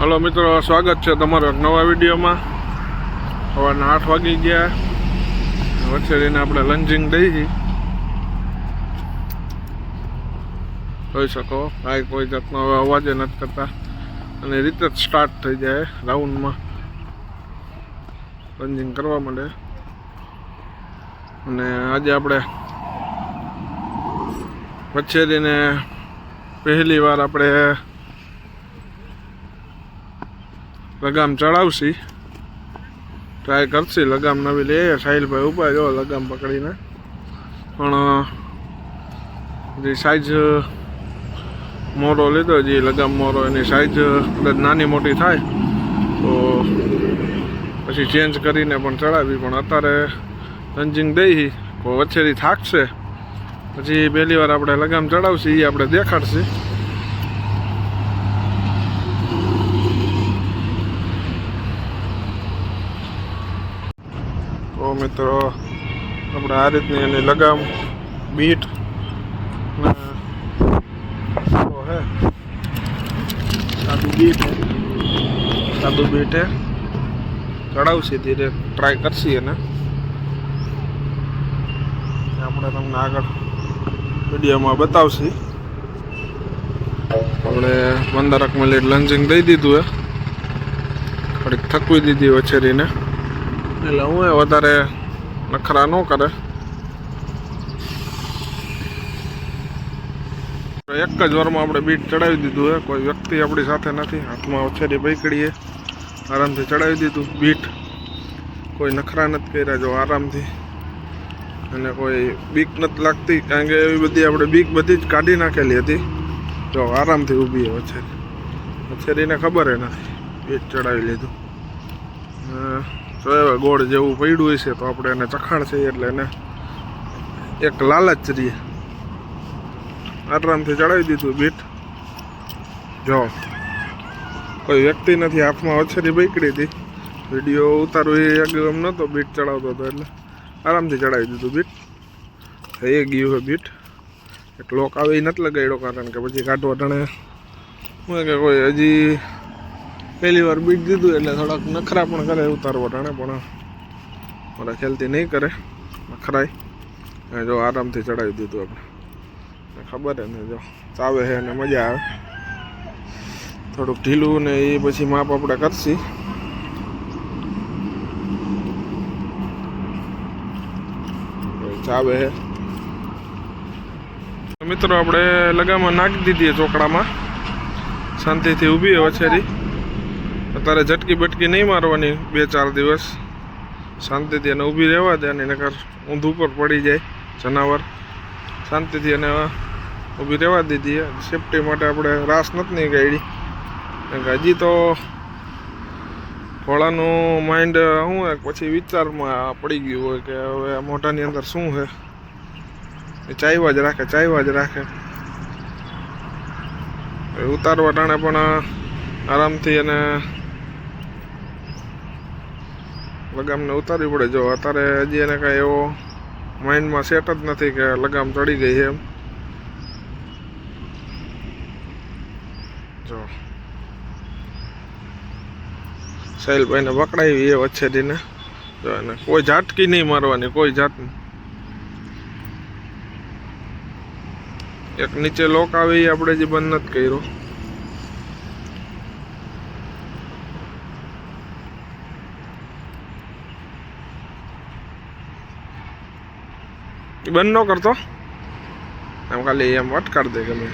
Hello મિત્રો, સ્વાગત છે તમારો નવા વિડીયોમાં. સવારના આઠ વાગી ગયા. વચ્ચે આપણે લંચિંગ દઈ જોઈ શકો, કાંઈ કોઈ જાતનો હવે અવાજે નથી કરતા. અને રીતે જ સ્ટાર્ટ થઈ જાય રાઉન્ડમાં લંચિંગ કરવા માંડે અને આજે આપણે વચ્ચેરીને પહેલી વાર આપણે લગામ ચડાવશી. ટ્રાય કરશી, લગામ નવી લે સાહિલભાઈ ઊભા જો લગામ પકડીને. પણ જે સાઈઝ મોરો લીધો, જે લગામ મોરો, એની સાઈઝ કદાચ નાની મોટી થાય, તો પછી ચેન્જ કરીને પણ ચડાવી, પણ અત્યારે લંજિંગ દઈ વચ્ચેથી થાકશે. પછી પહેલી વાર આપણે લગામ ચડાવશી એ આપણે દેખાડશી. તો મિત્રો, આપણે આ રીતની એની લગામ, બીટ હે. સાદું બીટ સાદું બીટ હે. ચડાવશે ધીરે ટ્રાય કરશી એને. આપણે તમને આગળ વિડીયોમાં બતાવશી. આપણે પંદરક મિનિટ લંચિંગ દઈ દીધું હે. થોડીક થકવી દીધી વછેરીને. એટલે હું એ વધારે નખરા ન કરે. એક જ વારમાં આપણે બીટ ચડાવી દીધું હે, કોઈ વ્યક્તિ આપણી સાથે નથી. હાથમાં ઓછેરી પૈકડીએ, આરામથી ચડાવી દીધું બીટ. કોઈ નખરા નથી કર્યા, જો આરામથી. અને કોઈ બીક નથી લાગતી, કારણ કે એવી બધી આપણે બીક બધી જ કાઢી નાખેલી હતી. જો આરામથી ઊભી છે વછેરી વછેરીને ખબર નથી બીટ ચડાવી લીધું. તો હવે ગોળ જેવું પડ્યું છે, તો આપણે એને ચખાણ છે એટલે એને એક લાલચ રહીએ આરામથી ચડાવી દીધું બીટ. જો, કોઈ વ્યક્તિ નથી, હાથમાં ઓછેરી પકડી હતી. વીડિયો ઉતારો એ એમ નહોતો બીટ ચડાવતો હતો એટલે આરામથી ચડાવી દીધું બીટ. થઈ ગયું હોય બીટ. એક લોક આવે નથી લગાડ્યો કારણ કે પછી કાઢવા હું કે કોઈ હજી પહેલી વાર બીટ દીધું એટલે થોડાક નખરા પણ કરે ઉતારવા ટાણે, પણ મારા ખ્યાલથી નહીં કરે. નખરાય. અને જો આરામથી ચડાવી દીધું આપણે. ખબર હે ને જો, ચાવે છે અને મજા આવે. થોડુંક ઢીલું ને એ પછી માપ આપણે કરશી. ચાવે છે. મિત્રો, આપણે લગામાં નાખી દીધી ચોકડામાં. શાંતિથી ઊભી વછેરી. અત્યારે ઝટકી બટકી નહીં મારવાની, બે ચાર દિવસ. શાંતિથી એને ઊભી રહેવા દે અને નકર ઊંધ ઉપર પડી જાય જનાવર. શાંતિથી એને ઊભી રહેવા દીધી સેફટી માટે આપણે રાસ નથી નીકળી હજી તો ઘોડાનું માઇન્ડ શું પછી વિચારમાં પડી ગયું હોય કે હવે મોઢાની અંદર શું છે. એ ચાવ્યા જ રાખે ચાવ્યા જ રાખે. ઉતારવા ટાણે પણ આરામથી એને લગામને ઉતારવી પડે. જો અત્યારે હજી એને કાંઈ એવો માઇન્ડમાં સેટ જ નથી કે લગામ ચડી ગઈ એમ. જો. સાહિલભાઈને પકડાવી એ વચ્ચેથીને. જો એને કોઈ ઝાટકી નહીં મારવાની, કોઈ જાતની. એક નીચે લોક આવે આપણે જે બંધ નથી કર્યો. એ બંધ ન કરતો. એમ ખાલી એમ અટકાડ દે ગમે.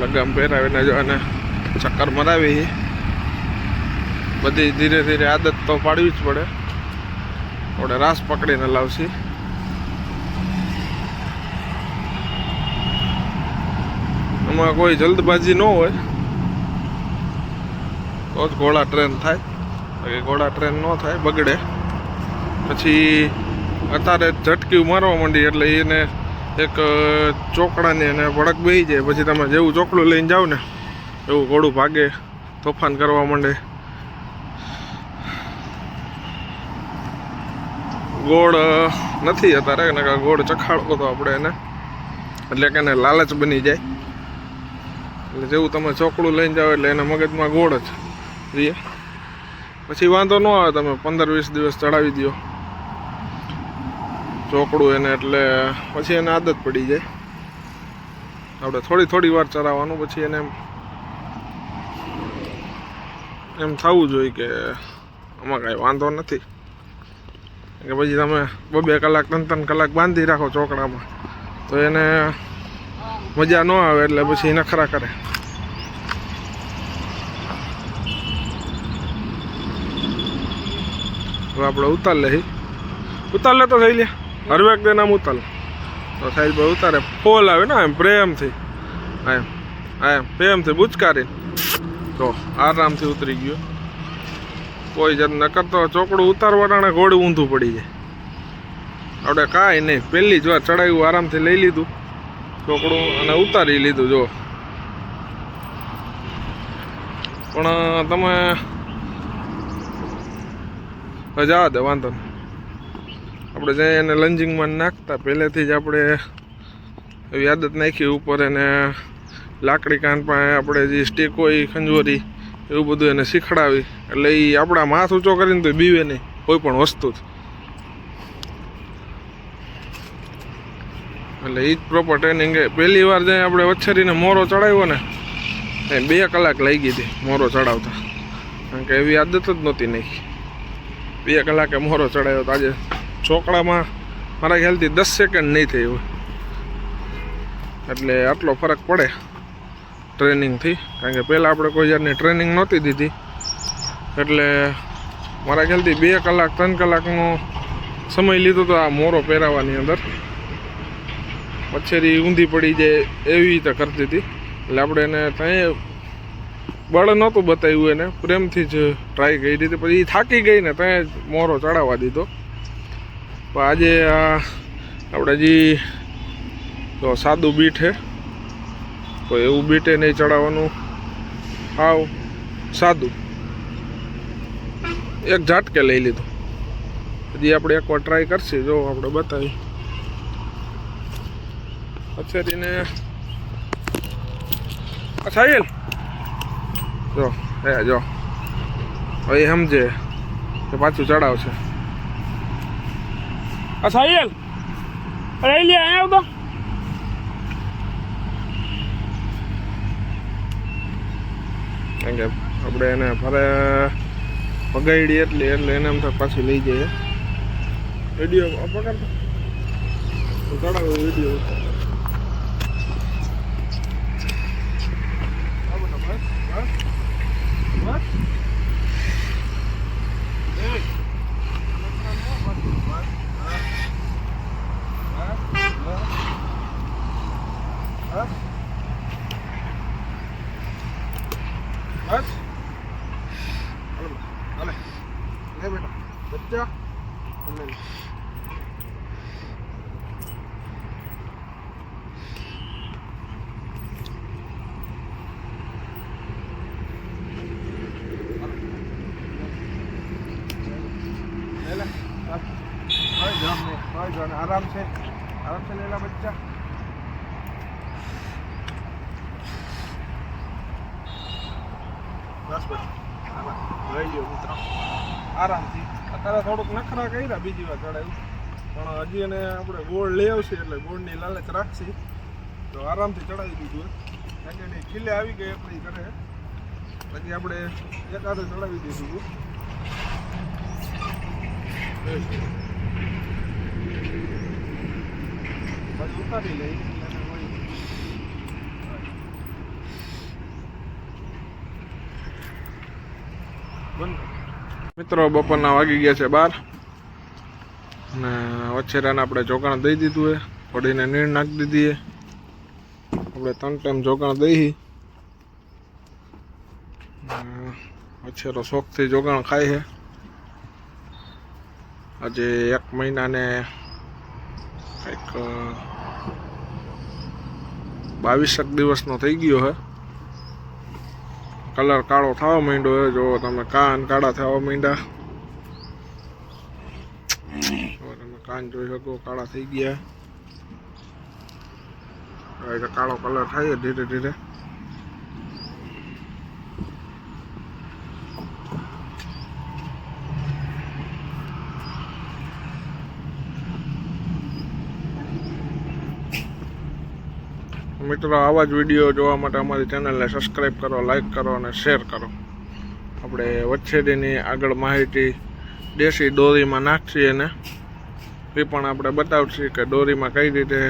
લગામ પહેરાવીને જો અને ચક્કર મરાવી. બધી ધીરે ધીરે આદત તો પાડવી જ પડે. આપણે રાસ પકડીને લાવશી. એમાં કોઈ જલ્દબાજી ન હોય. તો જ ઘોડા ટ્રેન થાય. બાકી ઘોડા ટ્રેન ન થાય, બગડે. પછી અત્યારે ઝટકી મારવા માંડી એટલે એને એક ચોકડાની એને ભડક બેસી જાય. પછી તમે જેવું ચોકડું લઈને જાઓ ને, એવું ઘોડું ભાગે, તોફાન કરવા માંડે. ગોળ નથી અત્યારે, નકર ગોળ ચખાડવો તો આપણે એને. એટલે કે એને લાલચ બની જાય. એટલે જેવું તમે ચોકડું લઈને જાઓ એટલે એના મગજમાં ગોળ જ રીએ પછી વાંધો ન આવે તમે પંદર વીસ દિવસ ચડાવી દો ચોકડું એને એટલે પછી એને આદત પડી જાય. આપણે થોડી થોડી વાર ચરાવવાનું, પછી એને એમ એમ થવું જોઈએ કે આમાં કાંઈ વાંધો નથી. કે પછી તમે બે બે કલાક, ત્રણ ત્રણ કલાક બાંધી રાખો ચોકડામાં, તો એને મજા ન આવે એટલે પછી નખરા કરે. હવે આપણે ઉતાર લે ઉતાર લે તો થઈ લે. હરવેક દે નામ ઉતાર તો સાહેબ ભાઈ ઉતારે. ફોલ આવે ને એમ પ્રેમથી. એમ એમ પ્રેમથી બુચકારી તો આરામથી ઉતરી ગયો. કોઈ જાત નકર તો ચોકડું ઉતારવાના ઘોડું ઊંધું પડી જાય. આપણે કાંઈ નહીં. પહેલી જ વાર ચડાવ્યું આરામથી લઈ લીધું. ચોકડું અને ઉતારી લીધું જો પણ તમે જવા દે, વાંધો નહીં. આપણે જ્યાં એને લંજિંગમાં નાખતા, પહેલેથી જ આપણે એવી આદત નાખી ઉપર એને લાકડી કાન પાસે આપણે જે સ્ટીક હોય ખંજોરી એવું બધું એને શીખડાવી. એટલે એ આપણા માથ ઊંચો કરીને તો બીવે નહીં, કોઈ પણ વસ્તુ જ. એટલે એ જ પ્રોપર ટ્રેનિંગ પહેલી વાર જઈ આપણે વચ્છરીને મોરો ચડાવ્યો ને, એ બે કલાક લઈ ગઈ હતી મોરો ચડાવતા. કારણ કે એવી આદત જ નહોતી નાખી. બે કલાકે મોરો ચડાવ્યો તો આજે ચોકડામાં મારા ખ્યાલથી દસ સેકન્ડ નહીં થઈ હોય એટલે આટલો ફરક પડે ટ્રેનિંગથી, કારણ કે પહેલાં આપણે કોઈ જાતની ટ્રેનિંગ નહોતી દીધી. એટલે મારા ખ્યાલથી બે કલાક, ત્રણ કલાકનો સમય લીધો તો આ મોરો પહેરાવવાની અંદર. પછેરી ઊંધી પડી જાય એવી રીતે કરતી હતી. એટલે આપણે એને ત્યાં બળ નહોતું બતાવ્યું એને. પ્રેમથી જ ટ્રાય કરી હતી પછી એ થાકી ગઈ ને ત્યાં મોરો ચડાવવા દીધો. પણ આજે આ આપણે હજી તો સાદું બીટ છે, તો એવું બીટે નહીં ચડાવવાનું હાવ સાદું. એક ઝાટકે લઈ લીધું. હજી આપણે એકવાર ટ્રાય કરશે, જો આપણે બતાવી. અચ્છા સાહિલ જો હે જો. હવે સમજે કે પાછું ચડાવશે. આ સાહિલ અરે લે અહીંયા આવતો. કારણ કે આપણે એને ફરે પગાડી એટલે એટલે એને એમ થાય પાછી લઈ જઈએ. વીડિયો આપણે વીડિયો ارتاح ولا لا؟ आराम લઈ લ્યો મિત્રો. આરામથી. અત્યારે થોડુંક નખરા કર્યા બીજી વાર ચડાવ્યું પણ હજી એને આપણે ગોળ લઈ આવશે એટલે ગોળની લાલચ રાખશી. તો આરામથી ચડાવી દીધું. કારણ કે એની ખીલે આવી ગઈ આપણી ઘરે. પછી આપણે એકાદે ચડાવી દીધું હતું. પછી ઉતારી લઈ અને વળી બંધ મિત્રો, બપોરના વાગી ગયા છે બાર. અને વછેરાને આપણે જોગાણ દઈ દીધું એ પડીને નીણ નાખી દીધી એ આપણે ત્રણ ટાઈમ જોગાણ દઈ વછેરો શોખથી જોગાણ ખાય છે. આજે એક મહિનાને કંઈક બાવીસેક દિવસનો થઈ ગયો હે કલર કાળો થવા માંડ્યો જો તમે કાન કાળા થવા માંડ્યા. તમે કાન જોઈ શકો, કાળા થઈ ગયા. કાળો કલર થાય ધીરે ધીરે. મિત્રો, આવા જ વીડિયો જોવા માટે અમારી ચેનલને સબસ્ક્રાઈબ કરો લાઈક કરો અને શેર કરો. આપણે વચ્છેડીની આગળ માહિતી દેશી દોરીમાં નાખીએ ને એ પણ આપણે બતાવશી કે દોરીમાં કઈ રીતે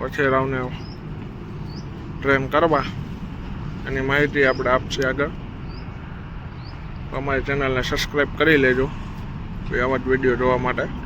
વછેરાઓને ટ્રેન કરવા. એની માહિતી આપણે આપશે આગળ. અમારી ચેનલને સબસ્ક્રાઈબ કરી લેજો. આવા જ વીડિયો જોવા માટે.